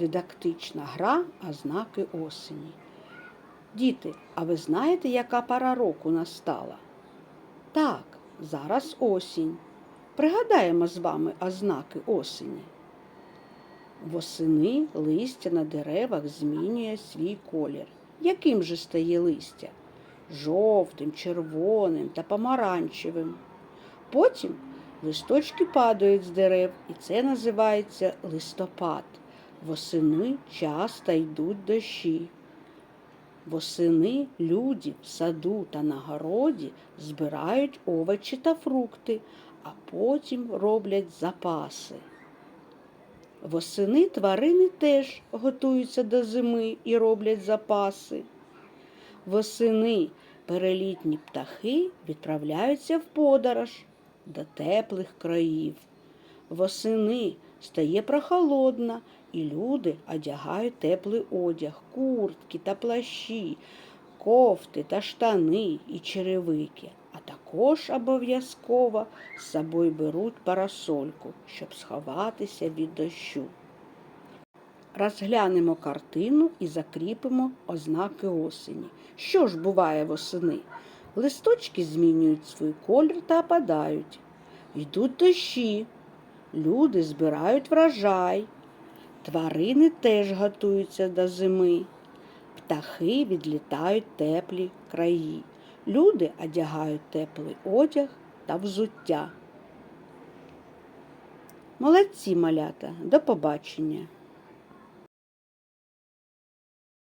Практична гра ознаки осені. Діти, а ви знаєте, яка пора року настала? Так, зараз осінь. Пригадаємо з вами ознаки осені. Восени листя на деревах змінює свій колір. Яким же стає листя? Жовтим, червоним та помаранчевим. Потім листочки падають з дерев, і це називається листопад. Восени часто йдуть дощі. Восени люди в саду та на городі збирають овочі та фрукти, а потім роблять запаси. Восени тварини теж готуються до зими і роблять запаси. Восени перелітні птахи відправляються в подорож до теплих країв. Восени стає прохолодно, і люди одягають теплий одяг, куртки та плащі, кофти та штани і черевики, а також обов'язково з собою беруть парасольку, щоб сховатися від дощу. Розглянемо картину і закріпимо ознаки осені. Що ж буває восени? Листочки змінюють свій колір та опадають. Йдуть дощі, люди збирають врожай, тварини теж готуються до зими, птахи відлітають теплі краї. Люди одягають теплий одяг та взуття. Молодці малята, до побачення!